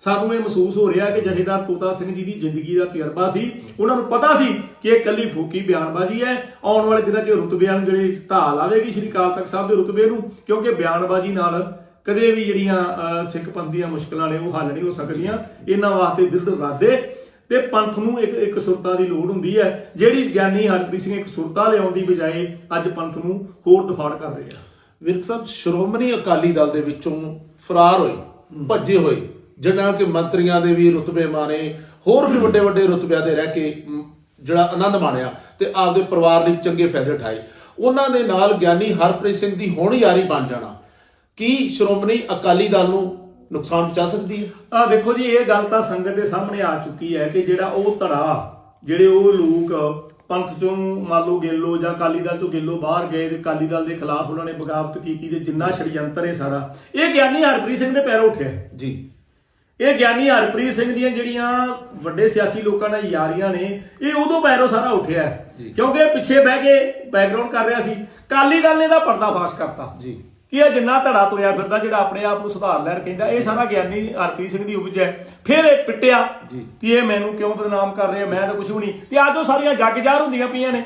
ਸਾਨੂੰ ਇਹ ਮਹਿਸੂਸ ਹੋ ਰਿਹਾ ਕਿ ਜਥੇਦਾਰ ਤੋਤਾ ਸਿੰਘ ਜੀ ਦੀ ਜ਼ਿੰਦਗੀ ਦਾ ਤਜਰਬਾ ਸੀ। ਉਹਨਾਂ ਨੂੰ ਪਤਾ ਸੀ ਕਿ ਇਹ ਕੱਲੀ ਫੋਕੀ ਬਿਆਨਬਾਜ਼ੀ ਹੈ। ਆਉਣ ਵਾਲੇ ਦਿਨਾਂ 'ਚ ਰੁਤਬਿਆਂ ਨੂੰ ਜਿਹੜੀ ਢਾਲ ਆਵੇਗੀ ਸ਼੍ਰੀ ਅਕਾਲ ਤਖਤ ਸਾਹਿਬ ਦੇ ਰੁਤਬੇ ਨੂੰ ਕਿਉਂਕਿ ਬਿਆਨਬਾਜ਼ੀ ਨਾਲ ਕਦੇ ਵੀ ਜਿਹੜੀਆਂ ਸਿੱਖ ਪੰਥ ਦੀਆਂ ਮੁਸ਼ਕਲਾਂ ਨੇ ਉਹ ਹੱਲ ਨਹੀਂ ਹੋ ਸਕਦੀਆਂ ਇਹਨਾਂ ਵਾਸਤੇ ਦ੍ਰਿੜ ਇਰਾਦੇ ਤੇ ਪੰਥ ਨੂੰ ਇੱਕ ਇੱਕ ਸੁਰਤਾ ਦੀ ਲੋੜ ਹੁੰਦੀ ਹੈ ਜਿਹੜੀ ਗਿਆਨੀ ਹਰਪ੍ਰੀਤ ਸਿੰਘ ਇੱਕ ਸੁਰਤਾ ਲਿਆਉਣ ਦੀ ਬਜਾਏ ਅੱਜ ਪੰਥ ਨੂੰ ਹੋਰ ਦਫਾੜ ਕਰ ਰਿਹਾ। ਵਿਰਕ ਸਾਹਿਬ ਸ਼੍ਰੋਮਣੀ ਅਕਾਲੀ ਦਲ ਦੇ ਵਿੱਚੋਂ ਫਰਾਰ ਹੋਏ ਭੱਜੇ ਹੋਏ ਜਿਹੜਾ ਕਿ ਮੰਤਰੀਆਂ ਦੇ ਵੀ ਰੁਤਬੇ ਮਾਣੇ ਹੋਰ ਵੀ ਵੱਡੇ ਵੱਡੇ ਰੁਤਬਿਆਂ ਦੇ ਰਹਿ ਕੇ ਜਿਹੜਾ ਆਨੰਦ ਮਾਣਿਆ ਤੇ ਆਪਦੇ ਪਰਿਵਾਰ ਲਈ ਚੰਗੇ ਫਾਇਦੇ ਉਠਾਏ। ਉਹਨਾਂ ਦੇ ਨਾਲ ਗਿਆਨੀ ਹਰਪ੍ਰੀਤ ਸਿੰਘ ਦੀ ਹੁਣ ਯਾਰੀ ਬਣ ਜਾਣਾ। ਕੀ ਸ਼੍ਰੋਮਣੀ ਅਕਾਲੀ ਦਲ ਨੂੰ ਨੁਕਸਾਨ ਪਹੁੰਚਾ ਸਕਦੀ ਹੈ? ਆ ਵੇਖੋ ਜੀ ਇਹ ਗੱਲ ਤਾਂ ਸੰਗਤ ਦੇ ਸਾਹਮਣੇ ਆ ਚੁੱਕੀ ਹੈ ਕਿ ਜਿਹੜਾ ਉਹ ਧੜਾ ਜਿਹੜੇ ਉਹ ਲੋਕ ਪੰਥ ਚੋਂ ਮੰਨ ਲਓ ਗੇਲੋ ਜਾਂ ਅਕਾਲੀ ਦਲ ਚੋਂ ਗੇਲੋ ਬਾਹਰ ਗਏ ਤੇ ਅਕਾਲੀ ਦਲ ਦੇ ਖਿਲਾਫ ਉਹਨਾਂ ਨੇ ਬਗਾਵਤ ਕੀਤੀ ਤੇ ਜਿੰਨਾ ਛੜਯੰਤਰ ਹੈ ਸਾਰਾ। ਇਹ ਗਿਆਨੀ ਹਰਪ੍ਰੀਤ ਸਿੰਘ ਦੇ ਪੈਰੋਂ ਉੱਠਿਆ। ਜੀ। ਇਹ ਗਿਆਨੀ ਹਰਪ੍ਰੀਤ ਸਿੰਘ ਦੀਆਂ ਜਿਹੜੀਆਂ ਵੱਡੇ ਸਿਆਸੀ ਲੋਕਾਂ ਨਾਲ ਯਾਰੀਆਂ ਨੇ ਇਹ ਉਦੋਂ ਪੈਰੋਂ ਸਾਰਾ ਉੱਠਿਆ। ਕਿਉਂਕਿ ਪਿੱਛੇ ਬਹਿ ਕੇ ਬੈਕਗ੍ਰਾਉਂਡ ਕਰ ਰਿਹਾ ਸੀ। ਅਕਾਲੀ ਦਲ ਨੇ ਦਾ ਪਰਦਾਫਾਸ਼ ਕਰਤਾ। ਜੀ। ਕਿ ਇਹ ਜਿੰਨਾ ਧੜਾ ਤੁਰਿਆ ਫਿਰਦਾ ਜਿਹੜਾ ਆਪਣੇ ਆਪ ਨੂੰ ਸੁਧਾਰ ਲੈਣ ਕਹਿੰਦਾ ਇਹ ਸਾਰਾ ਗਿਆਨੀ ਹਰਪ੍ਰੀਤ ਸਿੰਘ ਦੀ ਉਪਜ ਹੈ। ਫਿਰ ਇਹ ਪਿੱਟਿਆ। ਕਿ ਇਹ ਮੈਨੂੰ ਕਿਉਂ ਬਦਨਾਮ ਕਰ ਰਿਹਾ ਮੈਂ ਤਾਂ ਕੁਝ ਵੀ ਨਹੀਂ। ਤੇ ਅੱਜ ਉਹ ਸਾਰੀਆਂ ਜੱਗ ਜ਼ਾਹਰ ਹੁੰਦੀਆਂ ਪਈਆਂ ਨੇ।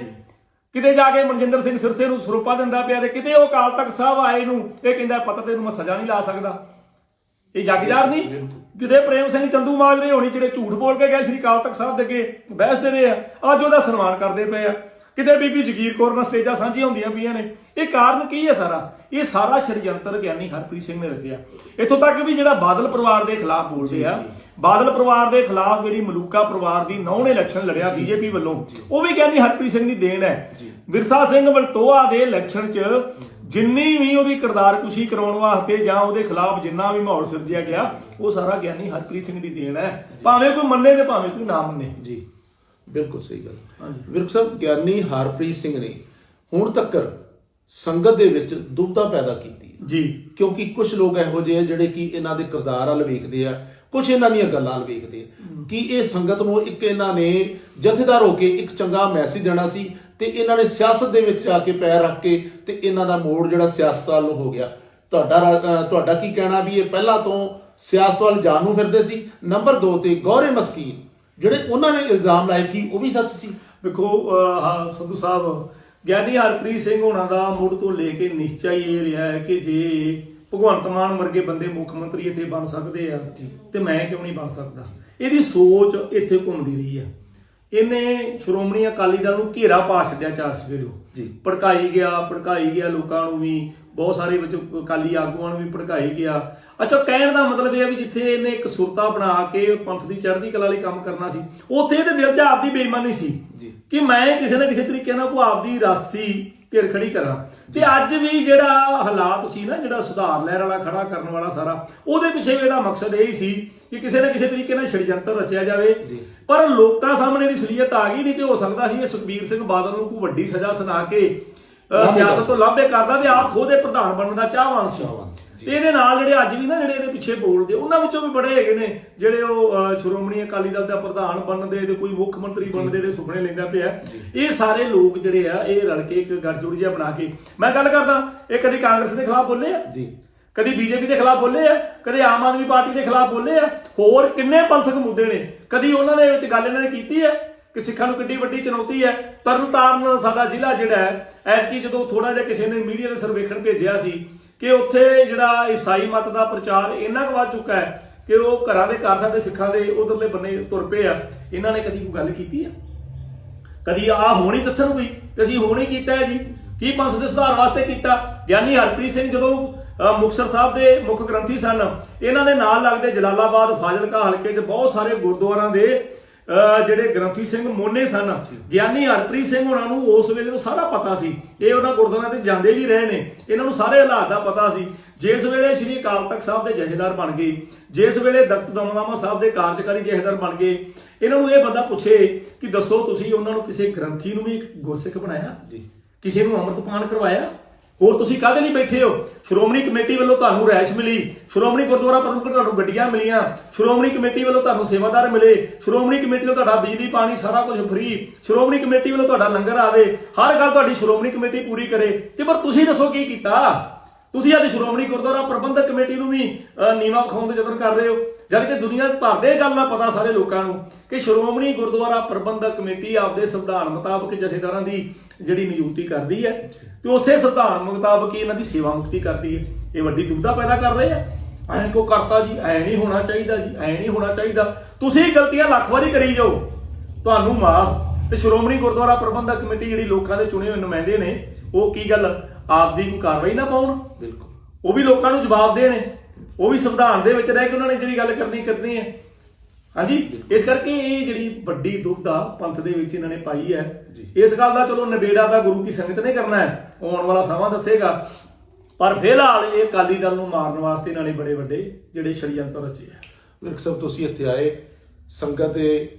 ਕਿਤੇ ਜਾ ਕੇ ਮਨਜਿੰਦਰ ਸਿੰਘ ਸਿਰਸੇ ਨੂੰ ਸਰੂਪਾ ਦਿੰਦਾ ਪਿਆ ਤੇ ਕਿਤੇ ਉਹ ਅਕਾਲ ਤਖਤ ਸਾਹਿਬ ਆਏ ਨੂੰ ਇਹ ਕਹਿੰਦਾ ਪਤਾ ਤੈਨੂੰ ਮੈਂ ਸਜ਼ਾ ਨਹੀਂ ਲਾ ਸਕਦਾ। ਇਹ ਜੱਗ ਜ਼ਾਹਰ ਨਹੀਂ। ਕਿਤੇ ਪ੍ਰੇਮ ਸਿੰਘ ਚੰਦੂ ਮਾਜਰੇ ਹੋਣੀ ਜਿਹੜੇ ਝੂਠ ਬੋਲ ਕੇ ਗਏ ਸ੍ਰੀ ਅਕਾਲ ਤਖਤ ਸਾਹਿਬ ਦੇ ਅੱਗੇ ਬਹਿਸ ਦੇ ਰਹੇ ਆ ਅੱਜ ਉਹਦਾ ਸਨਮਾਨ ਕਰਦੇ ਪਏ ਆ। ਕਿਤੇ ਬੀਬੀ ਜਗੀਰ ਕੌਰ ਨਾਲ ਸਟੇਜਾਂ ਸਾਂਝੀਆਂ ਹੁੰਦੀਆਂ ਪਈਆਂ ਨੇ। ਇਹ ਕਾਰਨ ਕੀ ਹੈ ਸਾਰਾ? ਇਹ ਸਾਰਾ ਸ਼ਰਯੰਤਰ ਗਿਆਨੀ ਹਰਪ੍ਰੀਤ ਸਿੰਘ ਨੇ ਰਚਿਆ। ਇੱਥੋਂ ਤੱਕ ਵੀ ਜਿਹੜਾ ਬਾਦਲ ਪਰਿਵਾਰ ਦੇ ਖਿਲਾਫ ਬੋਲਦੇ ਆ ਬਾਦਲ ਪਰਿਵਾਰ ਦੇ ਖਿਲਾਫ ਜਿਹੜੀ ਮਲੂਕਾ ਪਰਿਵਾਰ ਦੀ ਨੌਂ ਨੇ ਇਲੈਕਸ਼ਨ ਲੜਿਆ ਬੀਜੇਪੀ ਵੱਲੋਂ ਉਹ ਵੀ ਗਿਆਨੀ ਹਰਪ੍ਰੀਤ ਸਿੰਘ ਦੀ ਦੇਣ ਹੈ। ਵਿਰਸਾ ਸਿੰਘ ਵਲਟੋਆ ਦੇ ਇਲੈਕਸ਼ਨ 'ਚ ਜਿੰਨੀ ਵੀ ਉਹਦੀ ਕਿਰਦਾਰਕੁਸ਼ੀ ਕਰਾਉਣ ਵਾਸਤੇ ਜਾਂ ਉਹਦੇ ਖਿਲਾਫ ਜਿੰਨਾ ਵੀ ਮਾਹੌਲ ਸਿਰਜਿਆ ਗਿਆ ਉਹ ਸਾਰਾ ਗਿਆਨੀ ਹਰਪ੍ਰੀਤ ਸਿੰਘ ਦੀ ਦੇਣ ਹੈ। ਭਾਵੇਂ ਕੋਈ ਮੰਨੇ ਤੇ ਭਾਵੇਂ ਕੋਈ ਨਾ ਮੰਨੇ। ਜੀ। ਬਿਲਕੁਲ ਸਹੀ ਗੱਲ। ਹਾਂਜੀ। ਵਿਰਕ ਸਾਹਿਬ ਗਿਆਨੀ ਹਰਪ੍ਰੀਤ ਸਿੰਘ ਨੇ ਹੁਣ ਤੱਕ ਸੰਗਤ ਦੇ ਵਿੱਚ ਦੁਬਦਾ ਪੈਦਾ ਕੀਤੀ। ਜੀ। ਕਿਉਂਕਿ ਕੁਝ ਲੋਕ ਇਹੋ ਜਿਹੇ ਆ ਜਿਹੜੇ ਕਿ ਇਹਨਾਂ ਦੇ ਕਿਰਦਾਰ ਵੱਲ ਵੇਖਦੇ ਆ ਕੁਝ ਇਹਨਾਂ ਦੀਆਂ ਗੱਲਾਂ ਵੱਲ ਵੇਖਦੇ ਆ। ਕਿ ਇਹ ਸੰਗਤ ਨੂੰ ਇੱਕ ਇਹਨਾਂ ਨੇ ਜਥੇਦਾਰ ਹੋ ਕੇ ਇੱਕ ਚੰਗਾ ਮੈਸੇਜ ਦੇਣਾ ਸੀ ਤੇ ਇਹਨਾਂ ਨੇ ਸਿਆਸਤ ਦੇ ਵਿੱਚ ਜਾ ਕੇ ਪੈਰ ਰੱਖ ਕੇ ਤੇ ਇਹਨਾਂ ਦਾ ਮੋੜ ਜਿਹੜਾ ਸਿਆਸਤ ਵੱਲ ਨੂੰ ਹੋ ਗਿਆ। ਤੁਹਾਡਾ ਤੁਹਾਡਾ ਕੀ ਕਹਿਣਾ ਵੀ ਇਹ ਪਹਿਲਾਂ ਤੋਂ ਸਿਆਸਤ ਵੱਲ ਜਾਣ ਨੂੰ ਫਿਰਦੇ ਸੀ? ਨੰਬਰ 2 ਤੇ ਗੌਰੇ ਮਸਕੀਨ। ਜਿਹੜੇ ਉਹਨਾਂ ਨੇ ਇਲਜ਼ਾਮ ਲਾਏ ਕਿ ਉਹ ਵੀ ਸੱਚ ਸੀ। ਵੇਖੋ ਅਹ, ਹਾਂ ਸੰਧੂ ਸਾਹਿਬ ਗਿਆਨੀ ਹਰਪ੍ਰੀਤ ਸਿੰਘ ਹੋਣਾ ਦਾ ਮੁੱਢ ਤੋਂ ਲੈ ਕੇ ਨਿਸ਼ਚੈ ਹੀ ਇਹ ਰਿਹਾ ਹੈ ਕਿ ਜੇ ਭਗਵੰਤ ਮਾਨ ਵਰਗੇ ਬੰਦੇ ਮੁੱਖ ਮੰਤਰੀ ਇੱਥੇ ਬਣ ਸਕਦੇ ਆ ਤੇ ਮੈਂ ਕਿਉਂ ਨਹੀਂ ਬਣ ਸਕਦਾ? ਇਹਦੀ ਸੋਚ ਇੱਥੇ ਘੁੰਮਦੀ ਰਹੀ ਆ। ਇਹਨੇ ਸ਼੍ਰੋਮਣੀ ਅਕਾਲੀ ਦਲ ਨੂੰ ਘੇਰਾ ਪਾ ਛੱਡਿਆ ਚਾਰ ਸਵੇਰੋ। ਜੀ। ਭੜਕਾਈ ਗਿਆ ਭੜਕਾਈ ਗਿਆ ਲੋਕਾਂ ਨੂੰ ਵੀ। ਬਹੁਤ ਸਾਰੇ ਵਿੱਚ ਅਕਾਲੀ ਆਗੂਆਂ ਨੂੰ ਵੀ ਭੜਕਾਈ ਗਿਆ। ਅੱਛਾ ਕਹਿਣ ਦਾ ਮਤਲਬ ਇਹ ਆ ਵੀ ਜਿੱਥੇ ਇਹਨੇ ਇੱਕ ਸੁਰਤਾ ਬਣਾ ਕੇ ਪੰਥ ਦੀ ਚੜ੍ਹਦੀ ਕਲਾ ਲਈ ਕੰਮ ਕਰਨਾ ਸੀ ਉੱਥੇ ਇਹਦੇ ਦਿਲ 'ਚ ਆਪਦੀ ਬੇਈਮਾਨੀ ਸੀ। ਕਿ ਮੈਂ ਕਿਸੇ ਨਾ ਕਿਸੇ ਤਰੀਕੇ ਨਾਲ ਕੋ ਆਪਦੀ ਰਾਸੀ ਧਿਰ ਖੜੀ ਕਰਾਂ। ਤੇ ਅੱਜ ਵੀ ਜਿਹੜਾ ਹਾਲਾਤ ਸੀ ਨਾ ਜਿਹੜਾ ਸੁਧਾਰ ਲਹਿਰ ਵਾਲਾ ਖੜਾ ਕਰਨ ਵਾਲਾ ਸਾਰਾ ਉਹਦੇ ਪਿੱਛੇ ਵੀ ਇਹਦਾ ਮਕਸਦ ਇਹ ਹੀ ਸੀ ਕਿ ਕਿਸੇ ਨਾ ਕਿਸੇ ਤਰੀਕੇ ਨਾਲ ਛੜਯੰਤਰ ਰਚਿਆ ਜਾਵੇ। ਪਰ ਲੋਕਾਂ ਸਾਹਮਣੇ ਦੀ ਸਲੀਅਤ ਆ ਗਈ ਨਹੀਂ ਤੇ ਹੋ ਸਕਦਾ ਸੀ ਇਹ ਸੁਖਬੀਰ ਸਿੰਘ ਬਾਦਲ ਨੂੰ ਕੋਈ ਵੱਡੀ ਸਜ਼ਾ ਸੁਣਾ ਕੇ ਸਿਆਸਤ ਤੋਂ ਲਾਭੇ ਕਰਦਾ ਤੇ ਆਪ ਖੁਦ ਪ੍ਰਧਾਨ ਬਣਨ ਦਾ ਚਾਹਵਾਨ ਸੀ। ਤੇ ਇਹਦੇ ਨਾਲ ਜਿਹੜੇ ਅੱਜ ਵੀ ਨਾ ਜਿਹੜੇ ਇਹਦੇ ਪਿੱਛੇ ਬੋਲਦੇ ਉਹਨਾਂ ਵਿੱਚੋਂ ਵੀ ਬੜੇ ਹੈਗੇ ਨੇ ਜਿਹੜੇ ਉਹ ਸ਼੍ਰੋਮਣੀ ਅਕਾਲੀ ਦਲ ਦਾ ਪ੍ਰਧਾਨ ਬਣਦੇ ਤੇ ਕੋਈ ਮੁੱਖ ਮੰਤਰੀ ਬਣਦੇ ਜਿਹੜੇ ਸੁਪਨੇ ਲੈਂਦਾ ਪਿਆ। ਇਹ ਸਾਰੇ ਲੋਕ ਜਿਹੜੇ ਆ ਇਹ ਰਲ ਕੇ ਇੱਕ ਗੱਠਜੋੜ ਜਿਹਾ ਬਣਾ ਕੇ। ਮੈਂ ਗੱਲ ਕਰਦਾ ਇਹ ਕਦੀ ਕਾਂਗਰਸ ਦੇ ਖਿਲਾਫ ਬੋਲੇ ਆ? ਜੀ। ਕਦੀ ਬੀਜੇਪੀ ਦੇ ਖਿਲਾਫ ਬੋਲੇ ਆ? ਕਦੇ ਆਮ ਆਦਮੀ ਪਾਰਟੀ ਦੇ ਖਿਲਾਫ ਬੋਲੇ ਆ? ਹੋਰ ਕਿੰਨੇ ਪੰਥਕ ਮੁੱਦੇ ਨੇ? ਕਦੀ ਉਹਨਾਂ ਦੇ ਵਿੱਚ ਗੱਲ ਇਹਨਾਂ ਨੇ ਕੀਤੀ ਹੈ ਕਿ ਸਿੱਖਾਂ ਨੂੰ ਕਿੱਡੀ ਵੱਡੀ ਚੁਣੌਤੀ ਹੈ। ਤਰਨਤਾਰਨ ਸਾਡਾ ਜ਼ਿਲ੍ਹਾ ਜਿਹੜਾ ਹੈ ਐਤਕੀ ਜਦੋਂ ਥੋੜਾ ਜਿਹਾ ਕਿਸੇ ਨੇ ਮੀਡੀਆ ਦੇ ਸਰਵੇਖਣ ਭੇਜਿਆ ਸੀ ਕਿ ਉੱਥੇ ਜਿਹੜਾ ਈਸਾਈ ਮਤ ਦਾ ਪ੍ਰਚਾਰ ਇੰਨਾ ਕੁ ਵੱਧ ਚੁੱਕਾ ਹੈ ਕਿ ਉਹ ਘਰਾਂ ਦੇ ਘਰ ਸਾਡੇ ਸਿੱਖਾਂ ਦੇ ਉਧਰਲੇ ਬੰਨੇ ਤੁਰ ਪਏ ਆ। ਇਹਨਾਂ ਨੇ ਕਦੀ ਕੋਈ ਗੱਲ ਕੀਤੀ ਆ? ਕਦੀ ਆ ਹੋਣੀ ਦੱਸਣ ਕੋਈ? ਕਿ ਅਸੀਂ ਹੋਣੀ ਕੀਤਾ ਹੈ ਜੀ। ਕੀ ਪੰਥ ਦੇ ਸੁਧਾਰ ਵਾਸਤੇ ਕੀਤਾ? ਗਿਆਨੀ ਹਰਪ੍ਰੀਤ ਸਿੰਘ ਜਦੋਂ ਅਹ, ਮੁਕਤਸਰ ਸਾਹਿਬ ਦੇ ਮੁੱਖ ਗ੍ਰੰਥੀ ਸਨ ਇਹਨਾਂ ਦੇ ਨਾਲ ਲੱਗਦੇ ਜਲਾਲਾਬਾਦ ਫਾਜ਼ਿਲਕਾ ਹਲਕੇ 'ਚ ਬਹੁਤ ਸਾਰੇ ਗੁਰਦੁਆਰਾਂ ਦੇ ਜਿਹੜੇ ਗ੍ਰੰਥੀ ਸਿੰਘ ਮੋਨੇ ਸਨ ਗਿਆਨੀ ਹਰਪ੍ਰੀਤ ਸਿੰਘ ਉਹਨਾਂ ਨੂੰ ਉਸ ਵੇਲੇ ਤੋਂ ਸਾਰਾ ਪਤਾ ਸੀ। ਇਹ ਉਹਨਾਂ ਗੁਰਦੁਆਰਾਂ ਤੇ ਜਾਂਦੇ ਵੀ ਰਹੇ ਨੇ। ਇਹਨਾਂ ਨੂੰ ਸਾਰੇ ਹਾਲਾਤ ਦਾ ਪਤਾ ਸੀ। ਜਿਸ ਵੇਲੇ ਸ੍ਰੀ ਅਕਾਲ ਤਖਤ ਸਾਹਿਬ ਦੇ ਜਥੇਦਾਰ ਬਣ ਗਏ ਜਿਸ ਵੇਲੇ ਦਖਤ ਦਮਦਮਾ ਸਾਹਿਬ ਦੇ ਕਾਰਜਕਾਰੀ ਜਥੇਦਾਰ ਬਣ ਗਏ ਇਹਨਾਂ ਨੂੰ ਇਹ ਬੰਦਾ ਪੁੱਛੇ ਕਿ ਦੱਸੋ ਤੁਸੀਂ ਉਹਨਾਂ ਨੂੰ ਕਿਸੇ ਗ੍ਰੰਥੀ ਨੂੰ ਵੀ ਇੱਕ ਗੁਰਸਿੱਖ ਬਣਾਇਆ? ਜੀ। ਕਿਸੇ ਨੂੰ ਅੰਮ੍ਰਿਤਪਾਨ ਕਰਵਾਇਆ? ਹੋਰ ਤੁਸੀਂ ਕਾਹਦੇ ਲਈ ਬੈਠੇ ਹੋ? ਸ਼੍ਰੋਮਣੀ ਕਮੇਟੀ ਵੱਲੋਂ ਤੁਹਾਨੂੰ ਰਹਿਸ਼ ਮਿਲੀ। ਸ਼੍ਰੋਮਣੀ ਗੁਰਦੁਆਰਾ ਪ੍ਰਬੰਧਕ ਤੁਹਾਨੂੰ ਗੱਡੀਆਂ ਮਿਲੀਆਂ। ਸ਼੍ਰੋਮਣੀ ਕਮੇਟੀ ਵੱਲੋਂ ਤੁਹਾਨੂੰ ਸੇਵਾਦਾਰ ਮਿਲੇ। ਸ਼੍ਰੋਮਣੀ ਕਮੇਟੀ ਵੱਲੋਂ ਤੁਹਾਡਾ ਬਿਜਲੀ ਪਾਣੀ ਸਾਰਾ ਕੁਝ ਫ੍ਰੀ ਸ਼੍ਰੋਮਣੀ ਕਮੇਟੀ ਵੱਲੋਂ ਤੁਹਾਡਾ ਲੰਗਰ ਆਵੇ। ਹਰ ਗੱਲ ਤੁਹਾਡੀ ਸ਼੍ਰੋਮਣੀ ਕਮੇਟੀ ਪੂਰੀ ਕਰੇ। ਤੇ ਪਰ ਤੁਸੀਂ ਦੱਸੋ ਕੀ ਕੀਤਾ? ਤੁਸੀਂ ਅੱਜ ਸ਼੍ਰੋਮਣੀ ਗੁਰਦੁਆਰਾ ਪ੍ਰਬੰਧਕ ਕਮੇਟੀ ਨੂੰ ਵੀ ਅਹ, ਨੀਵਾ ਵਿਖਾਉਣ ਦੇ ਯਤਨ ਕਰ ਰਹੇ ਹੋ। ਜਦ ਕਿ ਦੁਨੀਆ ਭਰ ਦੇ ਗੱਲ ਨਾ ਪਤਾ ਸਾਰੇ ਲੋਕਾਂ ਨੂੰ ਕਿ ਸ਼੍ਰੋਮਣੀ ਗੁਰਦੁਆਰਾ ਪ੍ਰਬੰਧਕ ਕਮੇਟੀ ਆਪਦੇ ਸੰਵਿਧਾਨ ਮੁਤਾਬਕ ਜਥੇਦਾਰਾਂ ਦੀ ਜਿਹੜੀ ਨਿਯੁਕਤੀ ਕਰਦੀ ਹੈ ਤੇ ਉਸੇ ਸੰਵਿਧਾਨ ਮੁਤਾਬਕ ਹੀ ਇਹਨਾਂ ਦੀ ਸੇਵਾ ਮੁਕਤੀ ਕਰਦੀ ਹੈ। ਇਹ ਵੱਡੀ ਦੁਬਿਧਾ ਪੈਦਾ ਕਰ ਰਹੇ ਆ। ਐਂ ਕੋ ਕਰਤਾ ਜੀ ਐ ਨਹੀਂ ਹੋਣਾ ਚਾਹੀਦਾ ਜੀ ਐ ਨਹੀਂ ਹੋਣਾ ਚਾਹੀਦਾ। ਤੁਸੀਂ ਗਲਤੀਆਂ ਲੱਖ ਵਾਰੀ ਕਰੀ ਜਾਓ। ਤੁਹਾਨੂੰ ਮਾਫ। ਤੇ ਸ਼੍ਰੋਮਣੀ ਗੁਰਦੁਆਰਾ ਪ੍ਰਬੰਧਕ ਕਮੇਟੀ ਜਿਹੜੀ ਲੋਕਾਂ ਦੇ ਚੁਣੇ ਹੋਏ ਨੁਮਾਇੰਦੇ ਨੇ ਉਹ ਕੀ ਗੱਲ? ਆਪਦੀ ਕੋਈ ਕਾਰਵਾਈ ਨਾ ਪਾਉਣ। ਬਿਲਕੁਲ। ਉਹ ਵੀ ਲੋਕਾਂ ਨੂੰ ਜਵਾਬ ਦੇਣ। ਉਹ ਵੀ ਸੰਵਿਧਾਨ ਦੇ ਵਿੱਚ ਰਹਿ ਕੇ ਉਹਨਾਂ ਨੇ ਜਿਹੜੀ ਗੱਲ ਕਰਨੀ ਕਰਨੀ ਹੈ। ਹਾਂਜੀ ਇਸ ਕਰਕੇ ਇਹ ਜਿਹੜੀ ਵੱਡੀ ਦੁਬਦਾ ਪੰਥ ਦੇ ਵਿੱਚ ਇਹਨਾਂ ਨੇ ਪਾਈ ਹੈ। ਇਸ ਗੱਲ ਦਾ ਚਲੋ ਨਿਬੇੜਾ ਦਾ ਗੁਰੂ ਕੀ ਸੰਗਤ ਨੇ ਕਰਨਾ ਹੈ ਆਉਣ ਵਾਲਾ ਸਮਾਂ ਦੱਸੇਗਾ। ਪਰ ਫਿਲਹਾਲ ਇਹ ਅਕਾਲੀ ਦਲ ਨੂੰ ਮਾਰਨ ਵਾਸਤੇ ਇਹਨਾਂ ਨੇ ਬੜੇ ਵੱਡੇ ਜਿਹੜੇ ਸ਼ਰੀਅੰਤਰ ਰਚੇ ਆ ਵਿਰਕ ਸਾਹਿਬ ਤੁਸੀਂ ਇੱਥੇ ਆਏ ਸੰਗਤ ਦੇ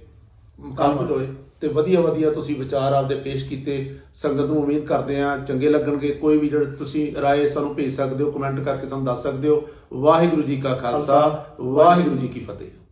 ਮੁਕਾਬਲ ਹੋਏ ਤੇ ਵਧੀਆ ਵਧੀਆ ਤੁਸੀਂ ਵਿਚਾਰ ਆਪਦੇ ਪੇਸ਼ ਕੀਤੇ ਸੰਗਤ ਨੂੰ ਉਮੀਦ ਕਰਦੇ ਆ ਚੰਗੇ ਲੱਗਣਗੇ। ਕੋਈ ਵੀ ਜਿਹੜੇ ਤੁਸੀਂ ਰਾਏ ਸਾਨੂੰ ਭੇਜ ਸਕਦੇ ਹੋ ਕਮੈਂਟ ਕਰਕੇ ਸਾਨੂੰ ਦੱਸ ਸਕਦੇ ਹੋ। ਵਾਹਿਗੁਰੂ ਜੀ ਕਾ ਖਾਲਸਾ। ਵਾਹਿਗੁਰੂ ਜੀ ਕੀ ਫਤਿਹ।